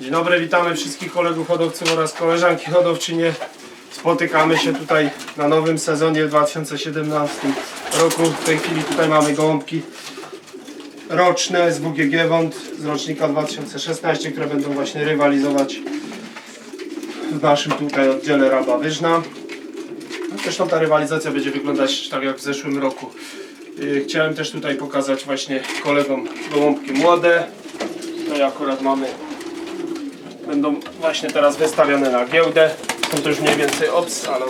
Dzień dobry, witamy wszystkich kolegów hodowców oraz koleżanki hodowczynie. Spotykamy się tutaj na nowym sezonie w 2017 roku. W tej chwili tutaj mamy gołąbki roczne z WGG Wąt z rocznika 2016, które będą właśnie rywalizować w naszym tutaj oddziale Raba Wyżna. No, Zresztą ta rywalizacja będzie wyglądać tak jak w zeszłym roku. Yy, Chciałem też tutaj pokazać właśnie kolegom gołąbki młode. Tutaj akurat mamy będą właśnie teraz wystawione na giełdę. Są to już mniej więcej ops, ale.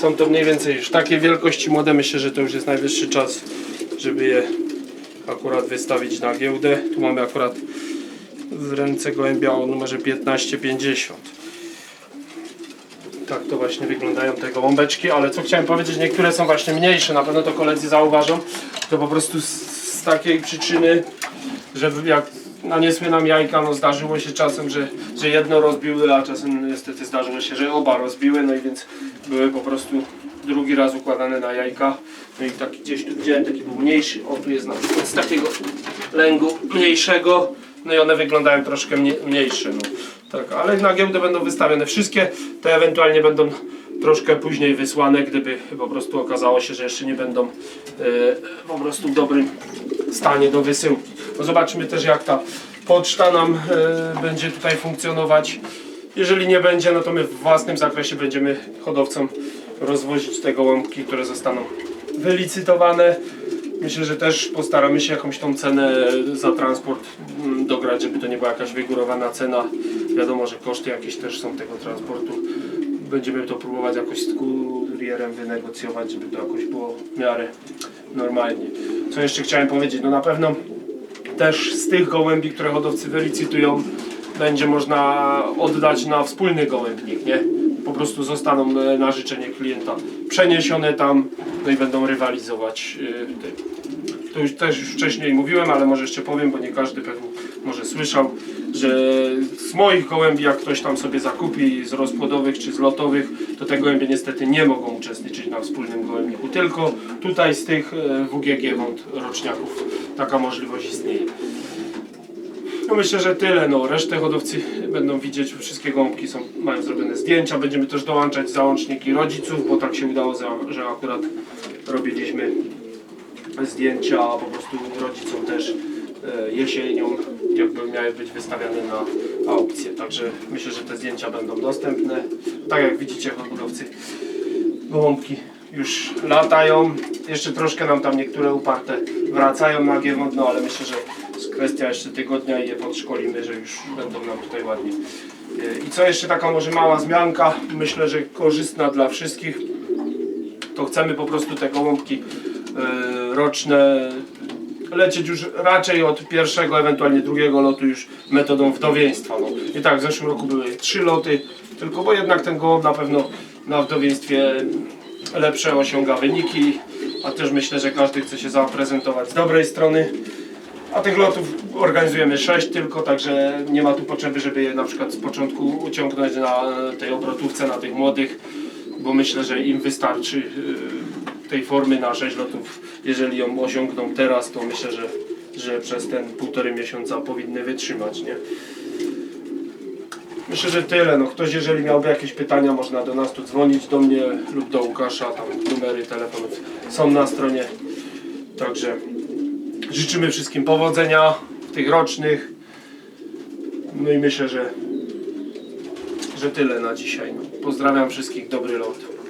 Są to mniej więcej już takie wielkości młode. Myślę, że to już jest najwyższy czas, żeby je akurat wystawić na giełdę. Tu mamy akurat w ręce gołębia o numerze 1550. Tak to właśnie wyglądają te gołąbeczki, ale co chciałem powiedzieć, niektóre są właśnie mniejsze, na pewno to koledzy zauważą. To po prostu z, takiej przyczyny, że jak naniesły nam jajka, no zdarzyło się czasem, że, że jedno rozbiły, a czasem niestety zdarzyło się, że oba rozbiły, no i więc były po prostu drugi raz układane na jajka. No i taki gdzieś tu widziałem, taki był mniejszy, o tu jest z takiego lęgu mniejszego, no i one wyglądają troszkę mnie, mniejsze, no. Tak, ale na giełdę będą wystawione wszystkie, te ewentualnie będą troszkę później wysłane, gdyby po prostu okazało się, że jeszcze nie będą e, po prostu w dobrym stanie do wysyłki. No zobaczymy też jak ta poczta nam e, będzie tutaj funkcjonować. Jeżeli nie będzie, no to my w własnym zakresie będziemy hodowcom rozwozić te gołąbki, które zostaną wylicytowane. Myślę, że też postaramy się jakąś tą cenę za transport mm, dograć, żeby to nie była jakaś wygórowana cena. Wiadomo, że koszty jakieś też są tego transportu. Będziemy to próbować jakoś z kurierem wynegocjować, żeby to jakoś było w miarę normalnie. Co jeszcze chciałem powiedzieć? No na pewno też z tych gołębi, które hodowcy wylicytują, będzie można oddać na wspólny gołębnik, nie? Po prostu zostaną e, na życzenie klienta przeniesione tam, no i będą rywalizować. tym. To już też już wcześniej mówiłem, ale może jeszcze powiem, bo nie każdy pewnie może słyszał, że z moich gołębi, jak ktoś tam sobie zakupi z rozpłodowych czy z lotowych, to te gołębie niestety nie mogą uczestniczyć na wspólnym gołębniku. Tylko tutaj z tych e, WGG wąt roczniaków taka możliwość istnieje. No myślę, że tyle. No, resztę hodowcy będą widzieć, wszystkie gąbki są, mają zrobione zdjęcia. Będziemy też dołączać załączniki rodziców, bo tak się udało, że akurat robiliśmy zdjęcia po prostu rodzicom też e, jesienią, jakby miały być wystawiane na aukcję. Także myślę, że te zdjęcia będą dostępne. Tak jak widzicie, hodowcy gołąbki już latają. Jeszcze troszkę nam tam niektóre uparte wracają na giewont, no ale myślę, że kwestia jeszcze tygodnia i je podszkolimy, że już będą nam tutaj ładnie. E, I co jeszcze taka może mała zmianka, myślę, że korzystna dla wszystkich, to chcemy po prostu te gołąbki e, roczne lecieć już raczej od pierwszego, ewentualnie drugiego lotu już metodą wdowieństwa. No. I tak w zeszłym roku były trzy loty, tylko bo jednak ten gołąb na pewno na wdowieństwie lepsze osiąga wyniki, a też myślę, że każdy chce się zaprezentować z dobrej strony. A tych lotów organizujemy 6 tylko, także nie ma tu potrzeby, żeby je na przykład z początku uciągnąć na tej obrotówce, na tych młodych, bo myślę, że im wystarczy yy, tej formy na 6 lotów. Jeżeli ją osiągną teraz, to myślę, że, że przez ten półtorej miesiąca powinny wytrzymać, nie? Myślę, że tyle. No, ktoś, jeżeli miałby jakieś pytania, można do nas tu dzwonić, do mnie lub do Łukasza. Tam numery telefonów są na stronie. Także życzymy wszystkim powodzenia w tych rocznych. No i myślę, że, że tyle na dzisiaj. No. Pozdrawiam wszystkich, dobry lot.